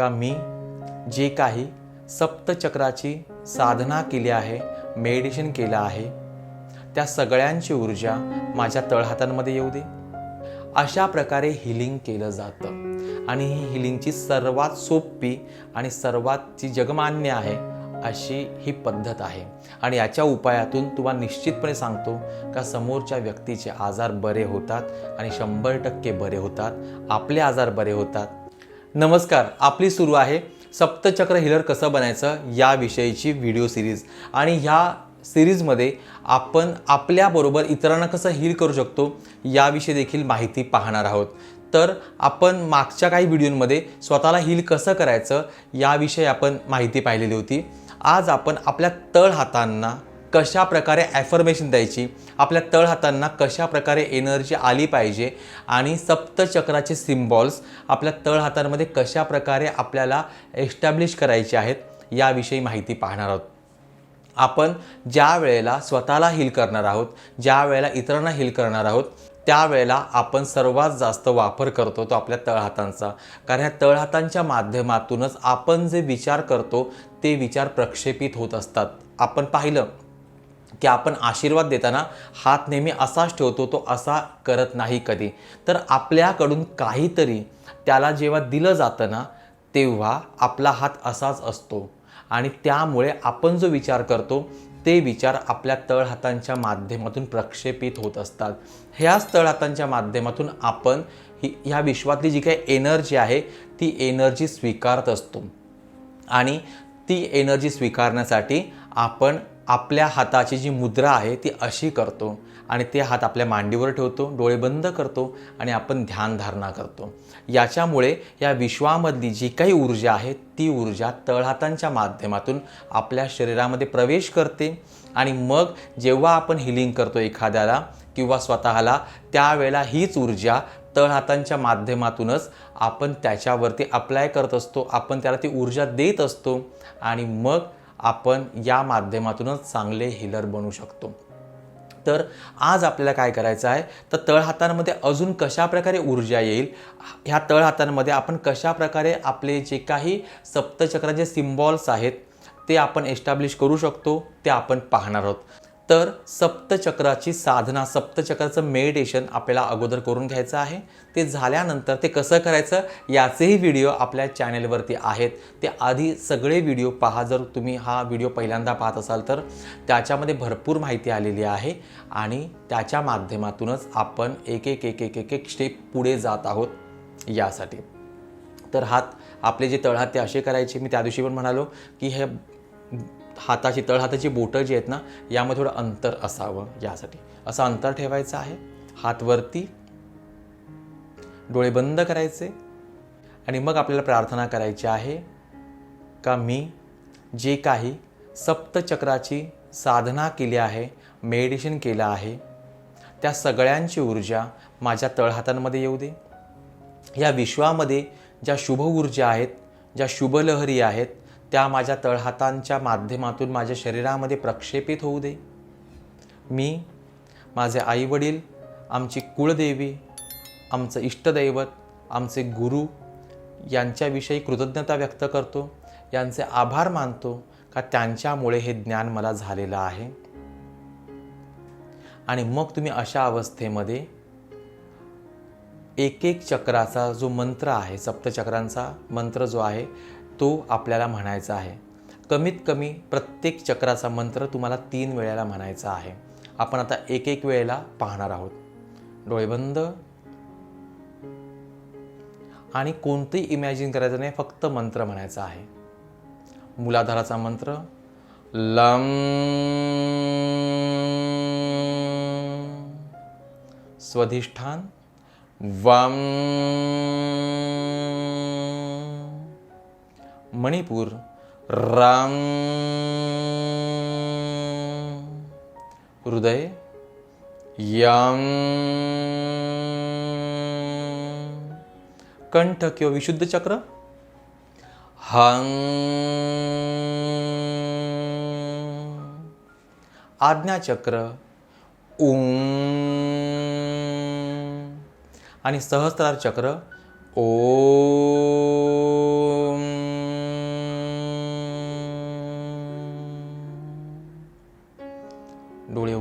का मी जे काही सप्तचक्राची साधना केली आहे मेडिटेशन केलं आहे त्या सगळ्यांची ऊर्जा माझ्या तळहातांमध्ये येऊ दे. अशा प्रकारे हिलिंग केलं जातं. आणि ही हिलिंगची सर्वात सोपी आणि सर्वात जी जगमान्य आहे अशी ही पद्धत आहे. आणि याच्या उपायातून तुम्हाला निश्चितपणे सांगतो का समोरच्या व्यक्तीचे आजार बरे होतात आणि शंभर टक्के बरे होतात आपले आजार बरे होतात नमस्कार आपली सुरू आहे सप्तचक्र हिलर कसं बनायचं याविषयीची व्हिडिओ सिरीज आणि ह्या सिरीजमध्ये आपण आपल्याबरोबर इतरांना कसं हील करू शकतो याविषयी देखील माहिती पाहणार आहोत. तर आपण मागच्या काही व्हिडिओंमध्ये स्वतःला हील कसं करायचं याविषयी आपण माहिती पाहिलेली होती. आज आपण आपल्या तळ हातांना कशा प्रकारे ॲफर्मेशन द्यायची? आपल्या तळ हातांना कशा प्रकारे एनर्जी आली पाहिजे? आणि सप्तचक्राचे सिम्बॉल्स आपल्या तळ हातांमध्ये कशा प्रकारे आपल्याला एस्टॅब्लिश करायचे आहेत याविषयी माहिती पाहणार आहोत. आपण ज्या वेळेला स्वतःला हील करणार आहोत ज्या वेळेला इतरांना हील करणार आहोत त्यावेळेला आपण सर्वात जास्त वापर करतो तो आपल्या तळहातांचा कारण ह्या तळहातांच्या माध्यमातूनच आपण जे विचार करतो ते विचार प्रक्षेपित होत असतात. आपण पाहिलं की आपण आशीर्वाद देताना हात नेहमी असाच ठेवतो तो असा करत नाही कधी. तर आपल्याकडून काहीतरी त्याला जेव्हा दिलं जातं ना तेव्हा आपला हात असाच असतो. आणि त्यामुळे आपण जो विचार करतो ते विचार आपल्या तळहातांच्या माध्यमातून प्रक्षेपित होत असतात. ह्याच तळहातांच्या माध्यमातून आपण ही ह्या विश्वातली जी काही एनर्जी आहे ती एनर्जी स्वीकारत असतो. आणि ती एनर्जी स्वीकारण्यासाठी आपण आपल्या हाताची जी मुद्रा आहे ती अशी करतो आणि ते हात आपल्या मांडीवर ठेवतो डोळे बंद करतो आणि आपण ध्यानधारणा करतो. याच्यामुळे या विश्वामधली जी काही ऊर्जा आहे ती ऊर्जा तळहातांच्या माध्यमातून आपल्या शरीरामध्ये प्रवेश करते आणि मग जेव्हा आपण हिलिंग करतो एखाद्याला किंवा स्वतःला त्यावेळेला हीच ऊर्जा तळहातांच्या माध्यमातूनच आपण त्याच्यावरती अप्लाय करत असतो आपण त्याला ती ऊर्जा देत असतो आणि मग आपण या माध्यमातूनच चांगले हिलर बनू शकतो. तर आज आपल्याला काय करायचं आहे? तर तळहातांमध्ये अजून कशा प्रकारे ऊर्जा येईल? ह्या तळहातांमध्ये आपण कशा प्रकारे आपले जे काही सप्तचक्राचे सिम्बॉल्स आहेत ते आपण एस्टॅब्लिश करू शकतो ते आपण पाहणार आहोत. तर सप्तचक्राची साधना सप्तचक्राचं मेडिटेशन आपल्याला अगोदर करून घ्यायचं आहे. ते झाल्यानंतर ते कसं करायचं याचेही व्हिडिओ आपल्या चॅनेलवरती आहेत. ते आधी सगळे व्हिडिओ पहा. जर तुम्ही हा व्हिडिओ पहिल्यांदा पाहत असाल तर त्याच्यामध्ये भरपूर माहिती आलेली आहे आणि त्याच्या माध्यमातूनच आपण एक एक एक एक एक एक स्टेप पुढे जात आहोत यासाठी. तर हात आपले जे तळहात ते असे करायचे. मी त्या दिवशी पण म्हणालो की हे हाताची तळहाताची बोटं जी आहेत ना यामध्ये थोडं अंतर असावं यासाठी. असं अंतर ठेवायचं आहे. हातवरती डोळे बंद करायचे आणि मग आपल्याला प्रार्थना करायची आहे का मी जे काही सप्तचक्राची साधना केली आहे मेडिटेशन केलं आहे त्या सगळ्यांची ऊर्जा माझ्या तळहातांमध्ये येऊ दे. या विश्वामध्ये ज्या शुभ ऊर्जा आहेत ज्या शुभलहरी आहेत त्या माझ्या तळहातांच्या माध्यमातून माझ्या शरीरामध्ये प्रक्षेपित होऊ दे. मी माझे आईवडील आमची कुळदेवी आमचं इष्टदैवत आमचे गुरु यांच्याविषयी कृतज्ञता व्यक्त करतो यांचे आभार मानतो का त्यांच्यामुळे हे ज्ञान मला झालेलं आहे? आणि मग तुम्ही अशा अवस्थेमध्ये एक एक चक्राचा जो मंत्र आहे सप्तचक्रांचा मंत्र जो आहे तो आपल्याला म्हणायचा आहे. कमीत कमी प्रत्येक चक्राचा मंत्र तुम्हाला तीन वेळेला म्हणायचा आहे. आपण आता एक एक वेळेला पाहणार आहोत. डोळेबंद आणि कोणतंही इमॅजिन करायचं नाही फक्त मंत्र म्हणायचा आहे. मुलाधाराचा मंत्र. लम. स्वधिष्ठान. वम. मणिपूर. राम. हृदय. यांग कंठ किंवा विशुद्ध चक्र. हं आज्ञाचक्र ओम आणि सहस्त्रार चक्र. ओ.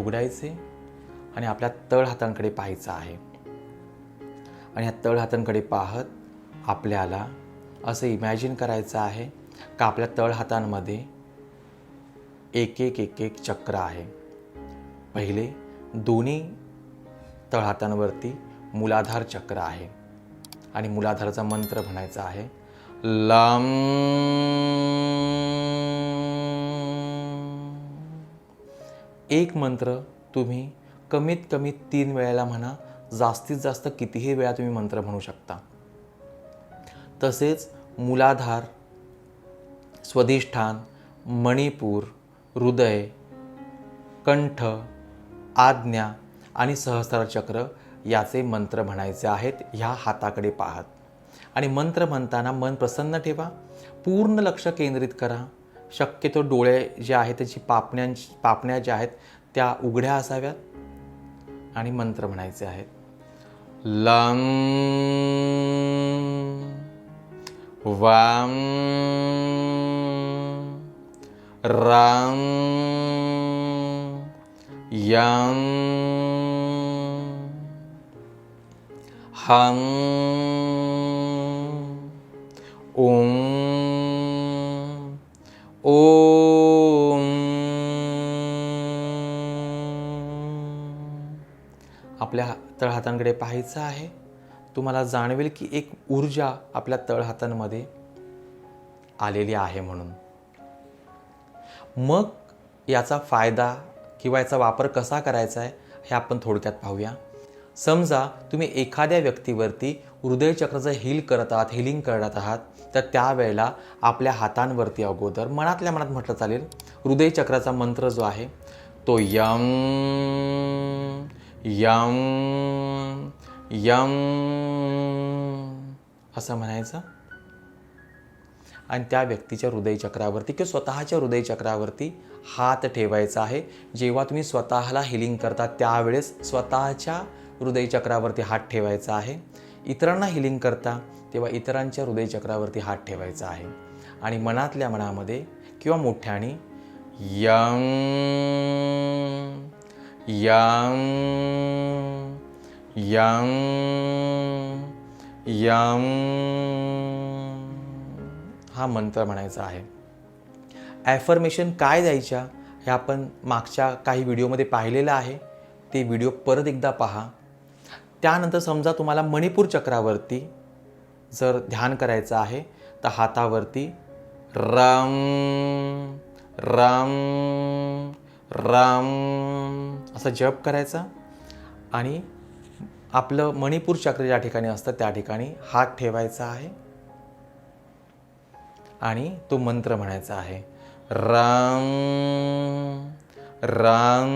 उघडायचे आणि आपल्या तळ हातांकडे पाहायचं आहे. आणि ह्या तळ हातांकडे पाहत आपल्याला असं इमॅजिन करायचं आहे का आपल्या तळ हातांमध्ये एक एक एक एक चक्र आहे. पहिले दोन्ही तळहातांवरती मुलाधार चक्र आहे. आणि मुलाधारचा मंत्र म्हणायचा आहे लम एक मंत्र तुम्ही कमीत कमी तीन वेळेला म्हणा जास्तीत जास्त कितीही वेळा तुम्ही मंत्र म्हणू शकता. तसेच मूलाधार स्वधिष्ठान मणिपूर हृदय कंठ आज्ञा आणि सहस्रचक्र याचे मंत्र म्हणायचे आहेत ह्या हाताकडे पाहत. आणि मंत्र म्हणताना मन प्रसन्न ठेवा. पूर्ण लक्ष केंद्रित करा. शक्यतो डोळे जे आहेत त्याची पापण्यां पापण्या ज्या आहेत त्या उघड्या असाव्यात आणि मंत्र म्हणायचे आहेत. लं वाम राम यम हम ओम ओम। आपल्या तळहातांकडे पाहायचं आहे तुम्हाला जाणवेल की एक ऊर्जा आपल्या तळहातांमध्ये आलेली आहे म्हणून. मग याचा फायदा किंवा याचा वापर कसा करायचा आहे हे आपण थोडक्यात पाहूया. समजा तुम्ही एखाद्या व्यक्तीवरती हृदयचक्राचं हील करत आहात हिलिंग करत आहात तर त्यावेळेला आपल्या हातांवरती अगोदर मनातल्या मनात म्हटलं चालेल हृदयचक्राचा मंत्र जो आहे तो यम यम यम असं म्हणायचं. आणि त्या व्यक्तीच्या हृदयचक्रावरती किंवा स्वतःच्या हृदयचक्रावरती हात ठेवायचा आहे. जेव्हा तुम्ही स्वतःला हिलिंग करता त्यावेळेस स्वतःच्या हृदयचक्रावरती हात ठेवायचा आहे. इतरांना हिलिंग करता तेव्हा इतरांच्या हृदयचक्रावरती हात ठेवायचा आहे. आणि मनातल्या मनामध्ये किंवा मोठ्याने यंग यंग यंग यंग हा मंत्र म्हणायचा आहे. ॲफर्मेशन काय द्यायच्या हे आपण मागच्या काही व्हिडिओमध्ये पाहिलेलं आहे. ते व्हिडिओ परत एकदा पहा. त्यानंतर समजा तुम्हाला मणिपूर चक्रावरती जर ध्यान करायचं आहे तर हातावरती राम राम राम असा जप करायचा. आणि आपलं मणिपूर चक्र ज्या ठिकाणी असतं त्या ठिकाणी हात ठेवायचा आहे. आणि तो मंत्र म्हणायचा आहे राम राम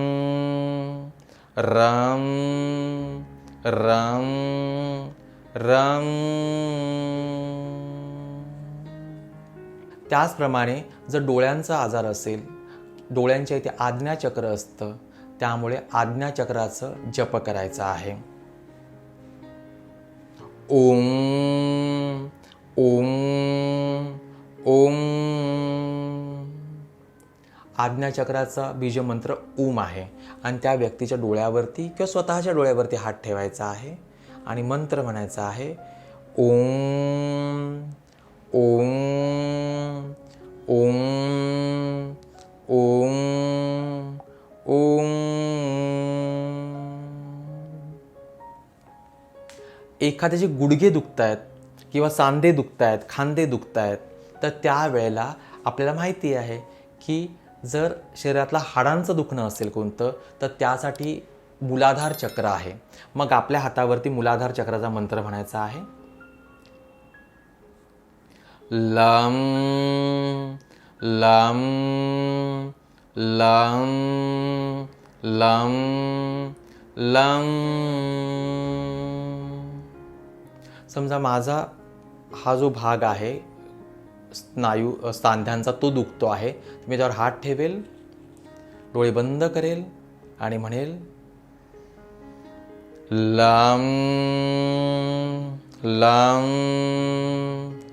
राम राम राम त्याचप्रमाणे जर डोळ्यांचा आजार असेल डोळ्यांच्या इथे आज्ञाचक्र असतं त्यामुळे आज्ञाचक्राचं जप करायचं आहे. ओम ओम ओम. आज्ञाचक्राचा बीजमंत्र ओम आहे आणि त्या व्यक्तीच्या डोळ्यावरती किंवा स्वतःच्या डोळ्यावरती हात ठेवायचा आहे आणि मंत्र म्हणायचा आहे ओम ओम ओम ओम ओम। एखाद्याचे गुडघे दुखत आहेत किंवा सांधे दुखत आहेत खांदे दुखत आहेत तर त्यावेळेला आपल्याला माहिती आहे की जर शरीरातला हाडांचं दुखणं असेल कोणतं तर त्यासाठी मुलाधार चक्र आहे. मग आपल्या हातावरती मुलाधार चक्राचा मंत्र म्हणायचा आहे. लम लम लम लम लम. समजा माझा हा जो भाग आहे स्नायू सांध्यांचा तो दुखतो आहे. मी त्यावर हात ठेवेल डोळे बंद करेल आणि म्हणेल लम लम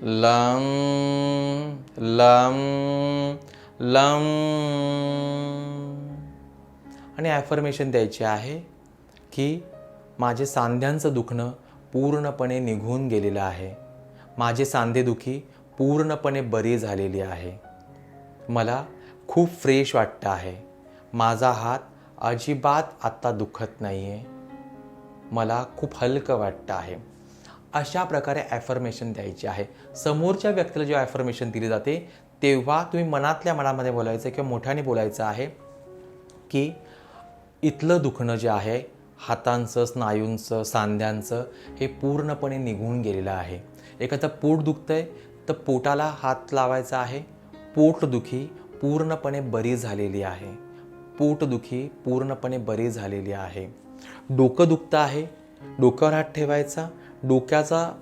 लम लम लम. आणि ॲफर्मेशन द्यायची आहे की माझे सांध्यांचं दुखणं पूर्णपणे निघून गेलेलं आहे. माझे सांधेदुखी पूर्णपणे बरी झालेली आहे. मला खूप फ्रेश वाटतं आहे. माझा हात अजिबात आत्ता दुखत नाही आहे मला खूप हलकं वाटतं आहे. अशा प्रकारे ॲफर्मेशन द्यायची आहे. समोरच्या व्यक्तीला जेव्हा ॲफर्मेशन दिली जाते तेव्हा तुम्ही मनातल्या मनामध्ये बोलायचं किंवा मोठ्याने बोलायचं आहे की इथलं दुखणं जे आहे हातांचं स्नायूंचं सांध्यांचं हे पूर्णपणे निघून गेलेलं आहे. एखादं पोट दुखतं आहे तर पोटाला हात लावायचा आहे. पोटदुखी पूर्णपणे बरी झालेली आहे. पोटदुखी पूर्णपणे बरी झालेली आहे. डोकं दुखतं आहे. डोक्यावर हात ठेवायचा. डोक्याचा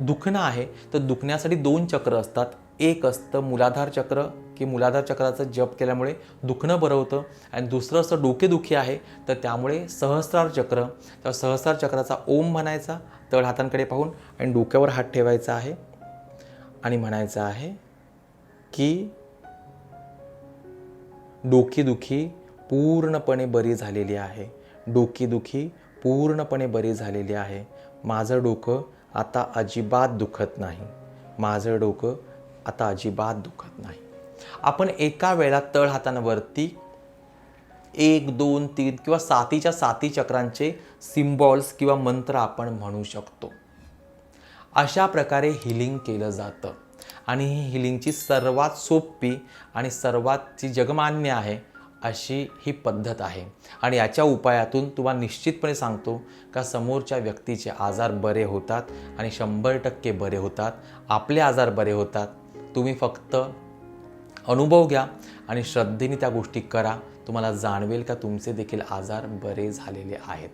दुखणं आहे तर दुखण्यासाठी दोन चक्र असतात. एक असतं मुलाधार चक्र की मुलाधार चक्राचं जप केल्यामुळे दुखणं बरं होतं. आणि दुसरं असतं डोकेदुखी आहे तर त्यामुळे सहस्रार चक्र. त्या सहस्रार चक्राचा ओम म्हणायचा तळ हातांकडे पाहून आणि डोक्यावर हात ठेवायचा आहे. आणि म्हणायचं आहे की डोकेदुखी पूर्णपणे बरी झालेली आहे. डोकेदुखी पूर्णपणे बरी झालेली आहे. माझं डोकं आता अजिबात दुखत नाही. माझं डोकं आता अजिबात दुखत नाही. आपण एका वेळा तळ हातांवरती एक दोन तीन किंवा सातीच्या साती चक्रांचे सिम्बॉल्स किंवा मंत्र आपण म्हणू शकतो. अशा प्रकारे हिलिंग केलं जातं. आणि ही हिलिंगची सर्वात सोपी आणि सर्वात जी जगमान्य आहे अशी ही पद्धत आहे. आणि याच्या उपायातून तुम्हाला निश्चितपणे सांगतो का समोरच्या व्यक्तीचे आजार बरे होतात आणि शंभर टक्के बरे होतात. आपले आजार बरे होतात. तुम्ही फक्त अनुभव घ्या आणि श्रद्धेने त्या गोष्टी करा. तुम्हाला जाणवेल का तुमचे देखील आजार बरे झालेले आहेत.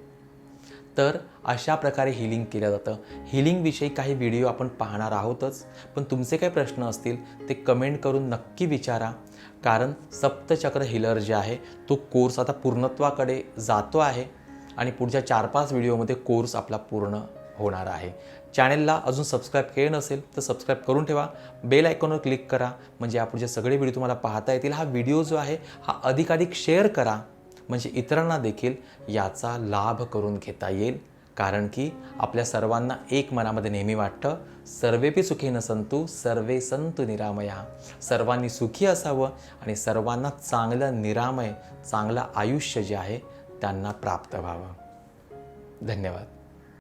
तर अशा प्रकारे हिलिंग केलं जातं. हिलिंगविषयी काही व्हिडिओ आपण पाहणार आहोतच. पण तुमचे काही प्रश्न असतील ते कमेंट करून नक्की विचारा. कारण सप्तचक्र हिलर जे आहे तो कोर्स आता पूर्णत्वाकडे जातो आहे आणि पुढच्या चार पाच व्हिडिओमध्ये कोर्स आपला पूर्ण होणार आहे. चॅनेलला अजून सबस्क्राईब केलं नसेल तर सबस्क्राईब करून ठेवा. बेल आयकॉनवर क्लिक करा. म्हणजे यापुढचे सगळे व्हिडिओ तुम्हाला पाहता येतील. हा व्हिडिओ जो आहे हा अधिकाधिक शेअर करा. म्हणजे इतरांना देखील याचा लाभ करून घेता येईल. कारण की आपल्या सर्वांना एक मनामध्ये नेहमी वाटतं सर्वेपी सुखी न सर्वे संतु निरामया. सर्वांनी सुखी असावं आणि सर्वांना चांगलं निरामय चांगलं आयुष्य जे आहे त्यांना प्राप्त व्हावं. धन्यवाद.